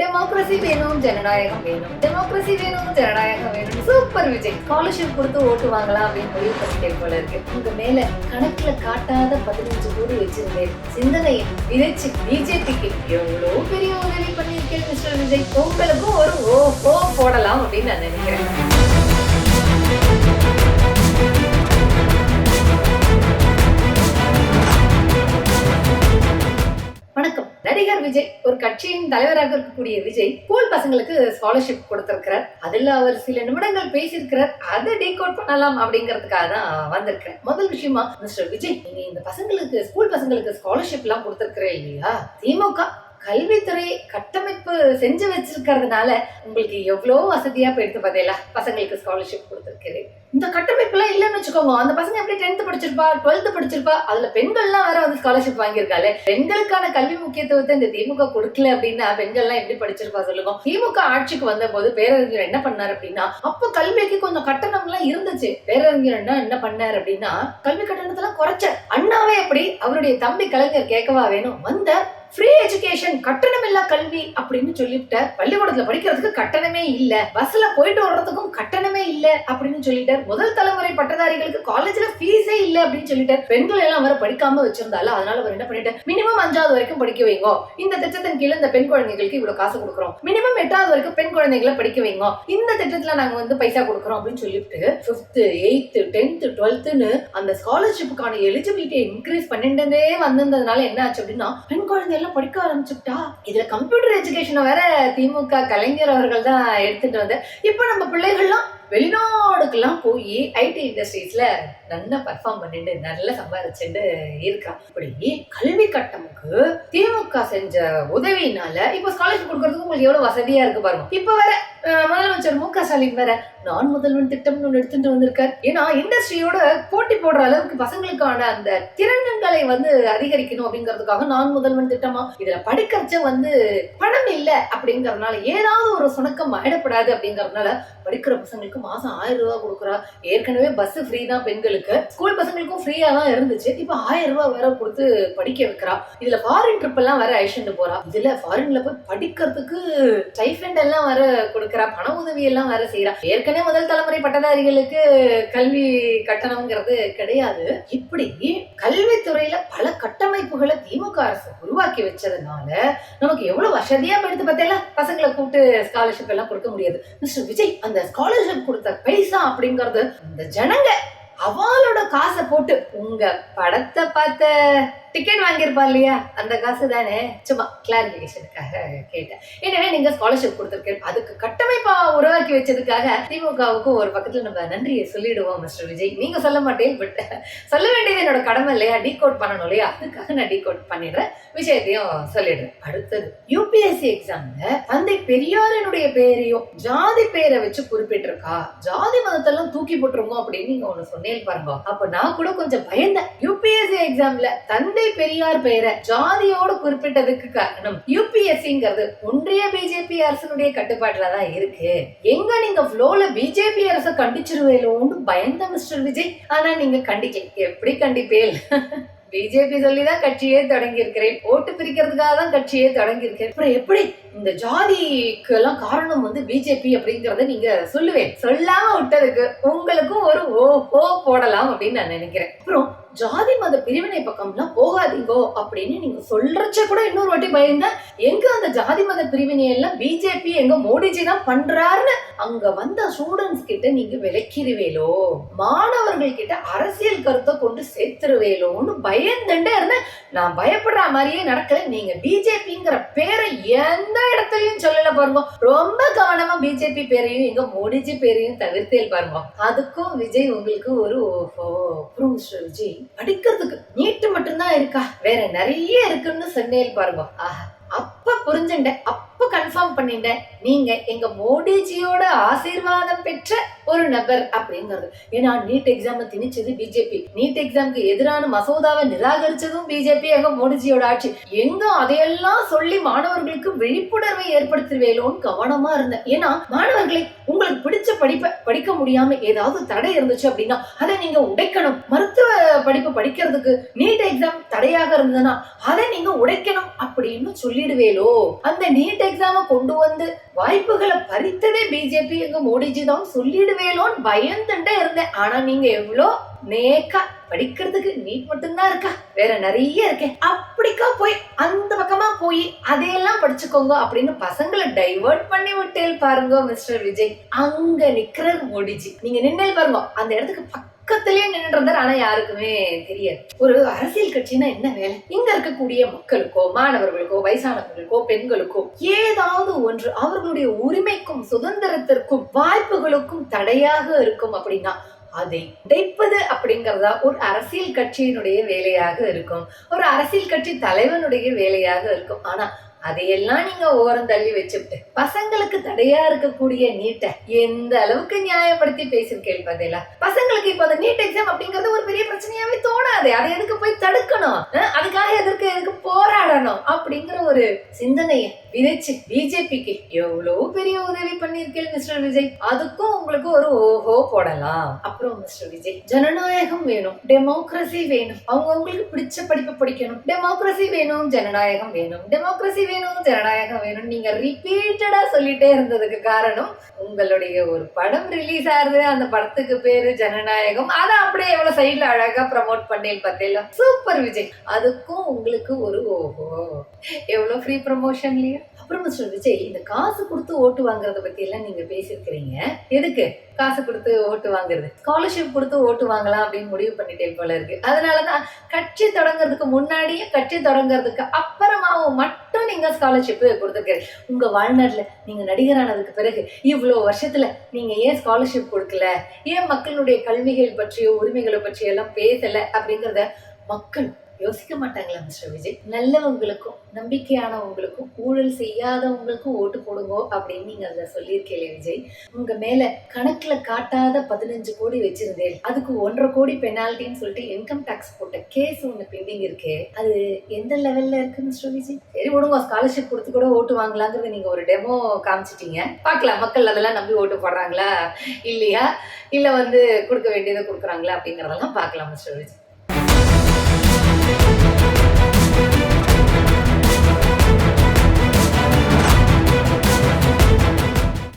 Democracy வேணும் ஜனநாயகம் வேணும். டெமோக்ரஸி வேணும் ஜனநாயகம் வேணும். சூப்பர் விஜய். ஸ்காலர்ஷிப் கொடுத்து ஓட்டு வாங்கலாம் அப்படின்னு முடிவு பண்ணிட்டே போல இருக்கு. உங்க மேல கணக்குல காட்டாத பதினஞ்சு கோடி வச்சிருந்தேன். சிந்தனையை விதைச்சு பிஜேபிக்கு எவ்வளவு பெரிய உதவி பண்ணியிருக்கேன் மிஸ்டர் விஜய்? உங்களுக்கும் ஒரு ஓ ஓ போடலாம் அப்படின்னு நான் நினைக்கிறேன். நடிகர் விஜய் ஒரு கட்சியின் தலைவராக இருக்கக்கூடிய விஜய் ஸ்கூல் பசங்களுக்கு ஸ்காலர்ஷிப் கொடுத்திருக்கிறார். அதுல அவர் சில நிமிடங்கள் பேசியிருக்கிறார். அதை டீகோட் பண்ணலாம் அப்படிங்கிறதுக்காக தான் வந்திருக்கிறேன். முதல் விஷயமா மிஸ்டர் விஜய் நீங்க இந்த பசங்களுக்கு ஸ்கூல் பசங்களுக்கு ஸ்காலர்ஷிப் எல்லாம் கொடுத்திருக்கிறேன் இல்லையா? திமுக கல்வித்துறை கட்டமைப்பு செஞ்சு வச்சிருக்கிறதுனால உங்களுக்கு எவ்வளோ வசதியா போயிடுத்து பார்த்தீங்களா பசங்களுக்கு ஸ்காலர்ஷிப் கொடுத்துருக்குது இந்த கட்டமைப்பு எல்லாம் இல்லைன்னு வச்சுக்கோங்க. அந்த பசங்க எப்படி டென்த் படிச்சிருப்பா டுவெல்த் படிச்சிருப்பா? அதுல பெண்கள்லாம் வேற வந்து ஸ்காலர்ஷிப் வாங்கியிருக்காங்க பெண்களுக்கான கல்வி முக்கியத்துவத்தை இந்த திமுக கொடுக்கல அப்படின்னா பெண்கள்லாம் எப்படி படிச்சிருப்பா சொல்லுங்க. திமுக ஆட்சிக்கு வந்த போது பேரறிஞர் என்ன பண்ணாரு அப்படின்னா அப்ப கல்விக்கு கொஞ்சம் கட்டணம் எல்லாம் இருந்துச்சு. பேரறிஞர் என்ன என்ன பண்ணாரு அப்படின்னா கல்வி கட்டணத்தெல்லாம் குறைச்சார். அண்ணாவே எப்படி அவருடைய தம்பி கலைஞர் கேட்கவா வேணும்? வந்த ஃப்ரீ எஜுகேஷன் கட்டணம் இல்லா கல்வி அப்படின்னு சொல்லிவிட்டார். பள்ளிக்கூடத்துல படிக்கிறதுக்கு கட்டணமே இல்ல. பஸ்ல போயிட்டு வர்றதுக்கும் கட்டணமே இல்ல அப்படின்னு சொல்லிட்டார். முதல் தலைமுறை பட்டதாரிகளுக்கு காலேஜ்ல ஃபீஸே இல்ல அப்படின்னு சொல்லிட்டார். பெண்கள் எல்லாம் அவரை படிக்காம வச்சிருந்தால அதனால அவர் என்ன பண்ணிட்டார்? மினிமம் அஞ்சாவது வரைக்கும் படிக்க வைங்க. இந்த திட்டத்தின் கீழ இந்த பெண் குழந்தைகளுக்கு இவ்வளவு காசு கொடுக்குறோம். மினிமம் எட்டாவது வரைக்கும் பெண் குழந்தைகளை படிக்க வைங்க. இந்த திட்டத்துல நாங்க வந்து பைசா கொடுக்குறோம் அப்படின்னு சொல்லிட்டு பிப்த் எயித்து டென்த் டுவெல்த்னு அந்த ஸ்காலர்ஷிப்புக்கான எலிஜிபிலிட்டியை இன்க்ரீஸ் பண்ணிட்டதே வந்திருந்ததுனால என்ன ஆச்சு அப்படின்னா பெண் குழந்தை எல்லாம் படிக்க ஆரம்பிச்சுட்டா இதுல கம்ப்யூட்டர் எஜுகேஷனை வேற திமுக கலைஞர் அவர்கள் தான் எடுத்துட்டு வந்து இப்போ நம்ம பிள்ளைகள்லாம் வெளிநாடுக்கெல்லாம் போய் ஐடி இண்டஸ்ட்ரீஸ்ல நல்லா பர்ஃபார்ம் பண்ணிட்டு நல்லா சம்பாதிச்சுட்டு இருக்கா இப்படி கல்வி கட்டமுக்கு திமுக செஞ்ச உதவினால இப்போ ஸ்காலர்ஷிப் கொடுக்கறதுக்கு உங்களுக்கு எவ்வளவு வசதியா இருக்கு பாருங்க. இப்போ வேற முதலமைச்சர் மு க ஸ்டாலின் வேற நான் முதல்வன் திட்டம்னு ஒன்று எடுத்துட்டு வந்திருக்கார். ஏன்னா இண்டஸ்ட்ரியோட போட்டி போடுற அளவுக்கு பசங்களுக்கான அந்த திறன்களை வந்து அதிகரிக்கணும் அப்படிங்கிறதுக்காக நான் முதல்வன் திட்டமா. இதுல படிக்கிறச்ச வந்து பணம் இல்லை அப்படிங்கறதுனால ஏதாவது ஒரு சுணக்கம் ஆயிடப்படாது அப்படிங்கறதுனால படிக்கிற பசங்களுக்கு மாசம் ஆயிரம் ரூபா கொடுக்குறா. ஏற்கனவே பஸ் ஃப்ரீ தான் பெண்களுக்கு. ஸ்கூல் பசங்களுக்கும் ஃப்ரீயா தான் இருந்துச்சு. இப்போ ஆயிரம் ரூபா வேற கொடுத்து படிக்க வைக்கிறா. இதுல ஃபாரின் ட்ரிப் எல்லாம் வேற அழிச்சுட்டு போறா. இதுல ஃபாரின்ல போய் படிக்கிறதுக்கு ஸ்டைஃபண்ட் எல்லாம் வேற கொடுக்குறா. பண உதவி எல்லாம் வேற செய்யறா ஏற்கனவே முதல் தலைமுறை பட்டதாரிகளுக்கு கல்வி கட்டணம்ங்கிறது கிடையாது. இப்படி கல்வித்துறையில பல கட்டமைப்புகளை திமுக அரசு உருவாக்கி வச்சதுனால நமக்கு எவ்வளவு வசதியா போயிடுது பார்த்தேன் பசங்களை கூப்பிட்டு ஸ்காலர்ஷிப் எல்லாம் கொடுக்க முடியாது. மிஸ்டர் விஜய் அந்த ஸ்காலர்ஷிப் கொடுத்த பைசா அப்படிங்கறது இந்த ஜனங்க அவளோட காசை போட்டு உங்க படத்தை பார்த்த டிக்கெட் வாங்கியிருப்பா இல்லையா அந்த காசு தானே சும்மா கிளாரிபிகேஷனுக்காக கேட்டேன். எனவே நீங்க ஸ்காலர்ஷிப் கொடுத்துருக்கேன். அதுக்கு கட்டமைப்பா உருவாக்கி வச்சதுக்காக திமுகவுக்கும் ஒரு பக்கத்துல நம்ம நன்றியை சொல்லிடுவோம் மிஸ்டர் விஜய். நீங்க சொல்ல மாட்டேன் பட் சொல்ல வேண்டியது என்னோட கடமை இல்லையா? டீகோட் பண்ணணும் இல்லையா? அதுக்காக நான் டீகோட் பண்ணிடுறேன். விஷயத்தையும் சொல்லிடுறேன். அடுத்தது யூபிஎஸ்சி எக்ஸாம்ல தந்தை பெரியாரனுடைய பேரையும் ஜாதி பேரை வச்சு குறிப்பிட்டிருக்கா? ஜாதி மதத்தெல்லாம் தூக்கி போட்டுருங்க அப்படின்னு நீங்க ஒண்ணு சொன்னேன் பாருங்க. அப்ப நான் கூட கொஞ்சம் பயந்தேன். யூபிஎஸ்சி எக்ஸாம்ல தந்தை பெரியார் பெயரை ஜாதியோட குறிப்பிட்டதுக்கு காரணம் யூபிஎஸ்சிங்கிறது ஒன்றிய பிஜேபி அரசனுடைய கட்டுப்பாட்டுல தான் இருக்கு. எங்க நீங்க ஃப்ளோல பிஜேபி அரச கண்டிச்சிருவேலோன்னு பயந்த மிஸ்டர் விஜய்? ஆனா நீங்க கண்டிக்கல. எப்படி கண்டிப்பேல்? பிஜேபி சொல்லி தான் கட்சியே தொடங்கி இருக்கிறேன் ஓட்டு பிரிக்கிறதுக்காக தான் கட்சியே தொடங்கி அப்புறம் எப்படி இந்த ஜாதிக்கு எல்லாம் காரணம் வந்து பிஜேபி அப்படிங்கறத நீங்க சொல்லுவேன். சொல்லாம விட்டதுக்கு உங்களுக்கும் ஒரு ஓ ஓ போடலாம் அப்படின்னு நான் நினைக்கிறேன். அப்புறம் ஜாதி மத பிரிவினை பக்கம்லாம் போகாதீங்கோ அப்படின்னு நீங்க சொல்றச்ச கூட இன்னொரு வாட்டி பயந்த எங்க அந்த ஜாதி மத பிரிவினை எல்லாம் பிஜேபி எங்க மோடிஜி தான் பண்றாருன்னு அங்க வந்த ஸ்டூடெண்ட்ஸ் கிட்ட நீங்க விளக்கிடுவேலோ? மாணவர்கள் கிட்ட அரசியல் கருத்தை கொண்டு சேர்த்துருவேலோன்னு பயந்துட்டே இருந்தேன். நான் பயப்படுற மாதிரியே நடக்கல. நீங்க பிஜேபிங்கிற பேரை எந்த இடத்துலயும் சொல்லல பாருங்க. ரொம்ப கவனமா பிஜேபி பேரையும் எங்க மோடிஜி பேரையும் தவிர்த்தேல் பாருங்க. அதுக்கும் விஜய் உங்களுக்கு ஒரு ஓஹோ அப்புறம் மிஸ்டர் விஜய். படிக்கிறதுக்கு நீட்டு மட்டும்தான் இருக்கா? வேற நிறைய இருக்குன்னு சொன்னேன் பாருங்க. ஆஹா அப்ப புரிஞ்சுட்டேன் அப்ப கன்ஃபார்ம் பண்ணிட்டேன். நீங்க எங்க மோடிஜியோட ஆசீர்வாதம் பெற்ற ஒரு நபர் அப்படிங்கிறது. ஏன்னா நீட் எக்ஸாம் திணிச்சது பிஜேபி நீட் எக்ஸாம்க்கு எதிரான மசோதாவை நிராகரிச்சதும் பிஜேபி எங்க மோடிஜியோட ஆட்சி. எங்க அதையெல்லாம் சொல்லி மாணவர்களுக்கு விழிப்புணர்வை ஏற்படுத்துவேலோன்னு கவனமா இருந்தேன். ஏன்னா மாணவர்களை உங்களுக்கு பிடிச்ச படிப்பை படிக்க முடியாம ஏதாவது தடை இருந்துச்சு அப்படின்னா அதை நீங்க உடைக்கணும். மருத்துவ படிப்பு படிக்கிறதுக்கு நீட் எக்ஸாம் தடையாக இருந்ததுன்னா அதை நீங்க உடைக்கணும் அப்படின்னு சொல்லிடுவேலோ. அந்த நீட் எக்ஸாம் பேசாம கொண்டு வந்து வாய்ப்புகளை பறித்ததே பிஜேபி எங்க மோடிஜி தான் சொல்லிடுவேலோன்னு பயந்துட்டே இருந்தேன். ஆனா நீங்க எவ்வளோ நேக்கா படிக்கிறதுக்கு நீட் மட்டும்தான் இருக்கா? வேற நிறைய இருக்கேன் அப்படிக்கா போய் அந்த பக்கமா போய் அதையெல்லாம் படிச்சுக்கோங்க அப்படின்னு பசங்களை டைவர்ட் பண்ணி விட்டேல் பாருங்க மிஸ்டர் விஜய். அங்க நிக்கிறார் மோடிஜி. நீங்க நின்னல் பாருங்க அந்த இடத்துக்கு பக்கத்திலே நின்றுறாரு ஆனா யாருக்குமே தெரியாது. ஒரு அரசியல் கட்சினா என்ன வேலை? இங்க இருக்கக்கூடிய மக்களுக்கோ மாணவர்களுக்கோ வயசானவர்களுக்கோ பெண்களுக்கோ ஏதாவது ஒன்று அவர்களுடைய உரிமைக்கும் சுதந்திரத்திற்கும் வாய்ப்புகளுக்கும் தடையாக இருக்கும் அப்படின்னா அதை உடைப்பது அப்படிங்கறதா ஒரு அரசியல் கட்சியினுடைய வேலையாக இருக்கும். ஒரு அரசியல் கட்சி தலைவனுடைய வேலையாக இருக்கும். ஆனா அதையெல்லாம் நீங்க ஓரம் தள்ளி வச்சுட்டு பசங்களுக்கு தடையா இருக்கக்கூடிய நீட்டை எந்த அளவுக்கு நியாயப்படுத்தி பேசிருக்கேன் பதிலா பசங்களுக்கு இப்ப அந்த நீட் எக்ஸாம் அப்படிங்கறது ஒரு பெரிய பிரச்சனையாவே தோணாது. அதை எதுக்கு தடுக்கணும். அதுக்காக எதற்கு எதுக்கு போராடணும் அப்படிங்கிற ஒரு சிந்தனையை விதைச்சு பிஜேபிக்கு எவ்வளவு பெரிய உதவி பண்ணிருக்கேன் மிஸ்டர் விஜய்? அதுக்கும் உங்களுக்கு ஒரு ஓஹோ போடலாம். அப்புறம் மிஸ்டர் விஜய் ஜனநாயகம் வேணும் டெமோக்ரஸி வேணும். அவங்க உங்களுக்கு பிடிச்ச படிப்பை படிக்கணும். டெமோக்ரஸி வேணும் ஜனநாயகம் வேணும். டெமோக்ரஸி வேணும் ஜனநாயகம் வேணும். நீங்க ரிப்பீட்டடா சொல்லிட்டே இருந்ததுக்கு காரணம் உங்களுடைய ஒரு படம் ரிலீஸ் ஆகுது. அந்த படத்துக்கு பேரு ஜனநாயகம். அதை அப்படியே எவ்வளவு சைட்ல அழகா ப்ரமோட் பண்ணேன் பார்த்தேன் சூப்பர் விஜய். அதுக்கும் உங்களுக்கு ஒரு ஓஹோ. எவ்வளோ ஃப்ரீ ப்ரமோஷன் இல்லையா அப்புறம் மிஸ்டர் விஜய் இந்த காசு கொடுத்து ஓட்டு வாங்குறத பத்தி எல்லாம் நீங்க பேசியிருக்கிறீங்க. எதுக்கு? காசு கொடுத்து ஓட்டு வாங்குறது. ஸ்காலர்ஷிப் கொடுத்து ஓட்டு வாங்கலாம் அப்படின்னு முடிவு பண்ணிட்டே போல இருக்கு. அதனாலதான் கட்சி தொடங்குறதுக்கு முன்னாடியே கட்சி தொடங்குறதுக்கு அப்புறமாவும் மட்டும் நீங்க ஸ்காலர்ஷிப் கொடுத்துருக்கீங்க. உங்க வாழ்நாட்டில் நீங்க நடிகரானதுக்கு பிறகு இவ்வளோ வருஷத்துல நீங்க ஏன் ஸ்காலர்ஷிப் கொடுக்கல? ஏன் மக்களுடைய கல்விகள் பற்றியோ உரிமைகளை பற்றியோ எல்லாம் பேசல அப்படிங்கறத மக்கள் யோசிக்க மாட்டாங்களா மிஸ்டர் விஜய். நல்லவங்களுக்கும் நம்பிக்கையானவங்களுக்கும் ஊழல் செய்யாதவங்களுக்கும் ஓட்டு போடுங்க அப்படின்னு நீங்க அதுல சொல்லியிருக்கீங்க விஜய். உங்க மேல கணக்குல காட்டாத பதினஞ்சு கோடி வச்சிருந்தேன். அதுக்கு ஒன்றரை கோடி பெனால்டின்னு சொல்லிட்டு இன்கம் டாக்ஸ் போட்ட கேஸ் ஒண்ணு பெண்டிங் இருக்கு. அது எந்த லெவல்ல இருக்கு மிஸ்டர் விஜய்? சரி விடுங்க ஸ்காலர்ஷிப் கொடுத்து கூட ஓட்டு வாங்கலாங்கிறது நீங்க ஒரு டெமோ காமிச்சிட்டீங்க. பார்க்கலாம் மக்கள் அதெல்லாம் நம்பி ஓட்டு போடுறாங்களா? இல்லையா? இல்ல வந்து கொடுக்க வேண்டியதை கொடுக்குறாங்களா அப்படிங்கறதெல்லாம் பார்க்கலாம் மிஸ்டர் விஜய்.